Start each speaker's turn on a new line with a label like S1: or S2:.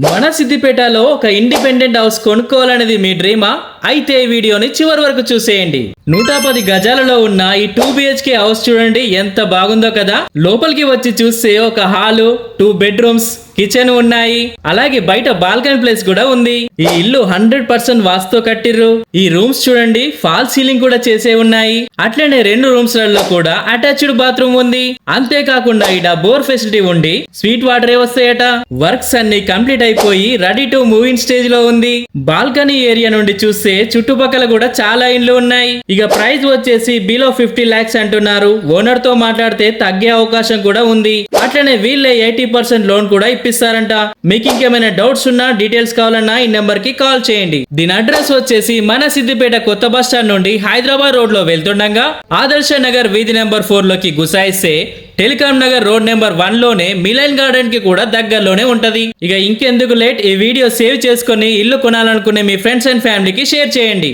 S1: మన సిద్దిపేటలో ఒక ఇండిపెండెంట్ హౌస్ కొనుక్కోవాలనేది మీ డ్రీమా? అయితే ఈ వీడియోని చివరి వరకు చూసేయండి. నూట పది గజాలలో ఉన్న ఈ టూ బిహెచ్కే హౌస్ చూడండి ఎంత బాగుందో కదా? లోపలికి వచ్చి చూస్తే ఒక హాలు టూ బెడ్రూమ్స్ కిచెన్ ఉన్నాయి. అలాగే బయట బాల్కనీ ప్లేస్ కూడా ఉంది. ఈ ఇల్లు హండ్రెడ్ పర్సెంట్ వాస్తో కట్టిర్రు. ఈ రూమ్స్ చూడండి ఫాల్ సీలింగ్ కూడా చేసే ఉన్నాయి. అట్లనే రెండు రూమ్స్లలో కూడా అటాచ్డ్ బాత్రూమ్ ఉంది. అంతేకాకుండా ఈడ బోర్ ఫెసిలిటీ ఉండి స్వీట్ వాటర్ వస్తాయట. వర్క్స్ అన్ని కంప్లీట్ అయిపోయి రెడీ టు మూవింగ్ స్టేజ్లో ఉంది. బాల్కనీ ఏరియా నుండి చూస్తే చుట్టుపక్కల కూడా చాలా ఇండ్లు ఉన్నాయి. ఇక ప్రైస్ వచ్చేసి బిలో ఫిఫ్టీ లాక్స్ అంటున్నారు. ఓనర్తో మాట్లాడితే తగ్గే అవకాశం కూడా ఉంది. అట్లనే వీళ్ళే ఎయిటీ పర్సెంట్ లోన్ కూడా ఇప్పిస్తారంట మీకు ఇంకేమైనా డౌట్స్ ఉన్నా డీటెయిల్స్ కావాలన్నా ఈ నెంబర్కి కాల్ చేయండి. దీని అడ్రస్ వచ్చేసి మన సిద్దిపేట కొత్త బస్ స్టాండ్ నుండి హైదరాబాద్ రోడ్లో వెళ్తుండగా ఆదర్శ నగర్ వీధి నెంబర్ ఫోర్లోకి గుసాయిస్తే టెలికాం నగర్ రోడ్ నెంబర్ వన్లోనే మిలైన్ గార్డెన్కి కూడా దగ్గరలోనే ఉంటది. ఇక ఇంకెందుకు లేట్ ఈ వీడియో సేవ్ చేసుకొని ఇల్లు కొనాలనుకునే మీ ఫ్రెండ్స్ అండ్ ఫ్యామిలీకి షేర్ చేయండి.